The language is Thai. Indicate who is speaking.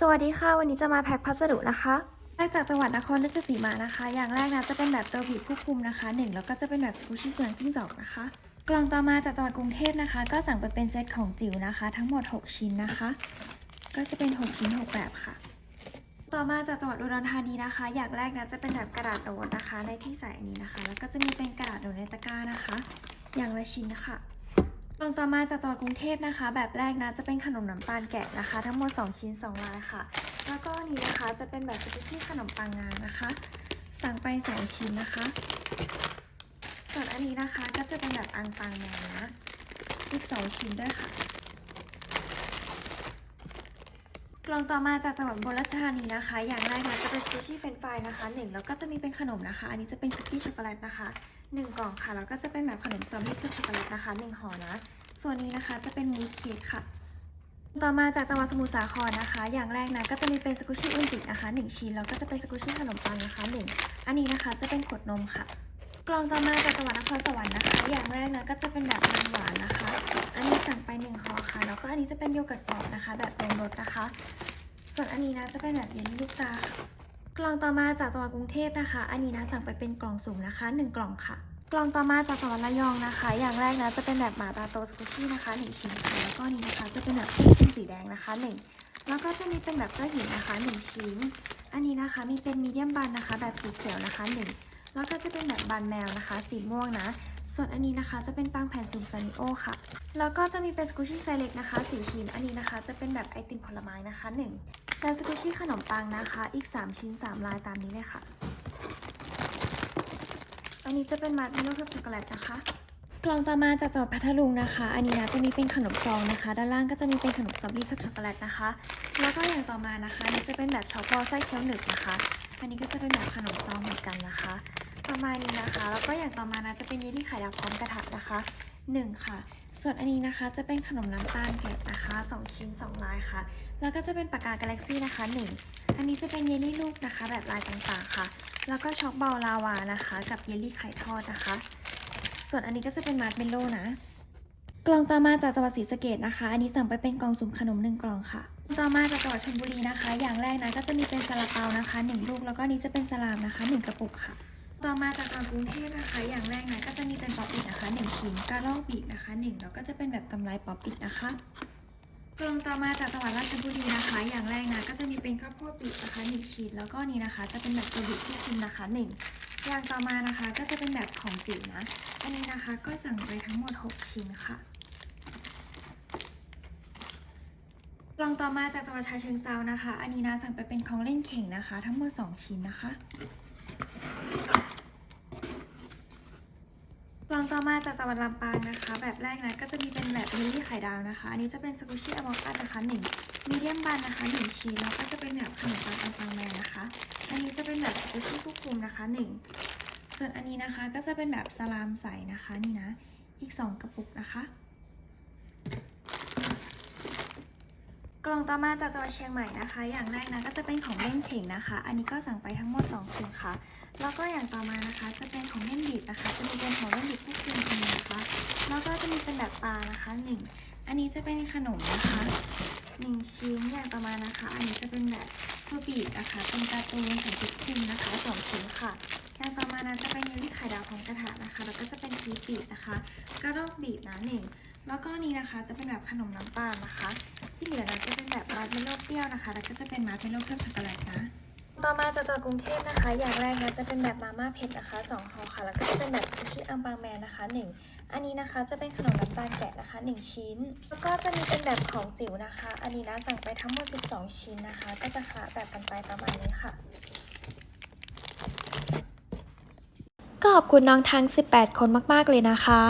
Speaker 1: สวัสดีค่ะ วันนี้จะมาแพ็คพัสดุนะคะแรกจากจังหวัดนครราชสีมานะคะ อย่างแรกนะจะเป็นแบบตัวบีบผู้คุมนะคะหนึ่งแล้วก็จะเป็นแบบสกูชี่เสียงจิ้งจอกนะคะ กล่องต่อมาจากจังหวัดกรุงเทพนะคะ ก็สั่งไปเป็นเซตของจิ๋วนะคะ ทั้งหมด 6 ชิ้นนะคะ ก็จะเป็น 6 ชิ้น 6 แบบค่ะ ต่อมาจากจังหวัดอุดรธานีนะคะ อย่างแรกนะจะเป็นแบบกระดาษโน้ตนะคะ ในที่ใส่อันนี้นะคะ แล้วก็จะมีเป็นกระดาษโน้ตในตะกร้านะคะ อย่างละชิ้นค่ะ ลองต่อมาจากจังหวัดกรุงเทพนะคะ แบบแรกนะจะเป็นขนมน้ำตาลแกะนะคะ ทั้งหมด 2 ชิ้น 2 ลายค่ะ แล้วก็นี้นะคะจะเป็นแบบสปิที่ขนมปังงานนะคะ สั่งไป 2 ชิ้นนะคะ ส่วนอันนี้นะคะก็จะเป็นแบบอังปังแมวนะอีก 2 ชิ้นด้วยค่ะ กล่องต่อมาจากจังหวัดอุบลราชธานีนะคะ อย่างแรกนะจะเป็นสกูชี่เฟรนฟรายนะคะหนึ่งแล้วก็จะมีเป็นขนมนะคะ อันนี้จะเป็นคุกกี้ช็อกโกแลตนะคะหนึ่งกล่องค่ะ แล้วก็จะเป็นแบบขนมซอมบี้เคลือบช็อกโกแลตนะคะหนึ่งห่อนะ ส่วนนี้นะคะจะเป็นมูสเค้กค่ะ ต่อมาจากจังหวัดสมุทรสาครนะคะ อย่างแรกนะก็จะมีเป็นสกูชี่อุนจินะคะหนึ่งชิ้น แล้วก็จะเป็นสกูชี่ขนมปังนะคะหนึ่งอันนี้นะคะจะเป็นขวดนมค่ะ กล่องต่อมาจากจังหวัดนครสวรรค์นะคะ อย่างแรกนะก็จะเป็นแบบนมหวานนะคะ อันนี้สั่งไปหนึ่งห่อค่ะ แล้วก็อันนี้จะเป็นโยเกิร์ตกรอบนะคะ แบบเต็มรสนะคะ ส่วนอันนี้นะจะเป็นแบบเยลลี่ลูกตาค่ะกล่องต่อมาจากจังหวัดกรุงเทพนะคะ อันนี้นะสั่งไปเป็นกล่องสุ่มนะคะหนึ่งกล่องค่ะ กล่องต่อมาจากจังหวัดระยองนะคะ อย่างแรกนะจะเป็นแบบหมาตาโตสกูชี่นะคะหนึ่งชิ้นค่ะแล้วก็นี้นะคะจะเป็นแบบที่เป็นสีแดงนะคะหนึ่งแล้วก็จะมีเป็นแบบเจ้าหินนะคะหนึ่งชิ้น อันนี้นะคะมีเป็นมีเดียมบันนะคะ แบบสีเขียวนะคะหนึ่ง แล้วก็จะเป็นแบบบันแมวนะคะ สีม่วงนะ ส่วนอันนี้นะคะจะเป็นปังแผ่นสุ่มซานิโอค่ะ แล้วก็จะมีเป็นสกูชี่ไซเล็กนะคะสีชิ้น อันนี้นะคะจะเป็นแบบไอติมผลไม้นะคะหนึ่งและสกูชี่ขนมปังนะคะ อีก 3 ชิ้น 3 ลายตามนี้เลยค่ะ อันนี้จะเป็นมัดเมลโล่เคลือบช็อกโกแลตนะคะกล่องต่อมาจากจังหวัดพัทลุงนะคะ อันนี้นะจะมีเป็นขนมซองนะคะ ด้านล่างก็จะมีเป็นขนมซอมบี้เคลือบช็อกโกแลตนะคะ แล้วก็อย่างต่อมานะคะนี้จะเป็นแบบช็อกโกแลตไส้เคี้ยวหนึบนะคะ อันนี้ก็จะเป็นแบบขนมซองเหมือนกันนะคะ ประมาณนี้นะคะ แล้วก็อย่างต่อมานะจะเป็นเยลลี่ไข่ดาวพร้อมกระทะนะคะหนึ่งค่ะ ส่วนอันนี้นะคะจะเป็นขนมน้ำตาลแกะนะคะสองชิ้นสองลายค่ะ แล้วก็จะเป็นปากกากาแล็กซี่นะคะหนึ่งอันนี้จะเป็นเยลลี่ลูกนะคะ แบบลายต่างๆค่ะ แล้วก็ช็อกเบาลาวานะคะ กับเยลลี่ไข่ทอดนะคะ ส่วนอันนี้ก็จะเป็นมาร์ชเมลโล่นะกล่องต่อมาจากจังหวัดศรีสะเกดนะคะ อันนี้สั่งไปเป็นกล่องสุ่มขนมหนึ่งกล่องค่ะ ต่อมาจากจังหวัดชลบุรีนะคะ อย่างแรกนะก็จะมีเป็นซาลาเปานะคะหนึ่งลูก แล้วก็นี้จะเป็นสลามนะคะหนึ่งกระปุกค่ะ ต่อมาจากจังกรุงเทพนะคะ อย่างแรกนะก็จะมีเป็นป๊อปอิดนะคะหนึ่งชิ้นกระรอกบีบนะคะหนึ่งแล้วก็จะเป็นแบบกำไรป๊อปอิดนะคะกล่องต่อมาจากจังหวัดราชบุรีนะคะ อย่างแรกนะก็จะมีเป็นข้าวโพดบีบนะคะหนึ่งชิ้นแล้วก็นี้นะคะ จะเป็นแบบตัวบีที่คุมนะคะหนึ่งอย่างต่อมานะคะก็จะเป็นแบบของจิ๋นะ อันนี้นะคะก็สั่งไปทั้งหมด 6 ชิ้นค่ะกล่องต่อมาจากจังหวัดชาเชิงเซานะคะ อันนี้นะสั่งไปเป็นของเล่นเข่งนะคะ ทั้งหมด 2 ชิ้นนะคะ ต่อมาจากจังหวัดลำปางนะคะ แบบแรกนะก็จะมีเป็นแบบเยลลี่ไข่ดาวนะคะ อันนี้จะเป็นสกูชี่อมอคัสนะคะหนึ่งมีเดียมบันนะคะหนึ่งชิ้นแล้วก็จะเป็นแบบขนมปังอังปังแมนนะคะ อันนี้จะเป็นแบบสกูชี่ควบคุมนะคะหนึ่งส่วนอันนี้นะคะก็จะเป็นแบบสลามใสนะคะนี่นะ อีก 2 กระปุกนะคะ กล่องต่อมาจากจังหวัดเชียงใหม่นะคะ อย่างแรกนะก็จะเป็นของเล่นเข่งนะคะ อันนี้ก็สั่งไปทั้งหมด2ชิ้นค่ะ แล้วก็อย่างต่อมานะคะจะเป็น ปลานะคะหนึ่งอันนี้จะเป็นขนมนะคะหนึ่งชิ้นอย่างต่อมานะคะ อันนี้จะเป็นแบบตัวบีบนะคะ เป็นการ์ตูนของบิ๊กคุมนะคะสองชิ้นค่ะอย่างต่อมานะจะเป็นเยลลี่ไข่ดาวของกระถานะคะ แล้วก็จะเป็นพีบีบนะคะกระรอกบีบนะหนึ่งแล้วก็นี่นะคะจะเป็นแบบขนมน้ำตาลนะคะ ที่เหลือนะจะเป็นแบบมาร์เมลโล่เปรี้ยวนะคะ แล้วก็จะเป็นมาร์เมลโล่เคลือบช็อกโกแลตนะ ต่อมาจากจังหวัดกรุงเทพนะคะ อย่างแรกนะจะเป็นแบบมาม่าเผ็ดนะคะ2ห่อค่ะ แล้วก็จะเป็นแบบสกูชี่อัมปังแมนนะคะ 1 อันนี้นะคะจะเป็นขนมน้ำตาลแกะนะคะ 1 ชิ้น แล้วก็จะมีเป็นแบบของจิ๋วนะคะ อันนี้นะสั่งไปทั้งหมด 12 ชิ้นนะคะ ก็จะคละแบบกันไปประมาณนี้ค่ะ
Speaker 2: ก็ขอบคุณน้องทั้ง 18 คนมาก ๆ เลยนะคะ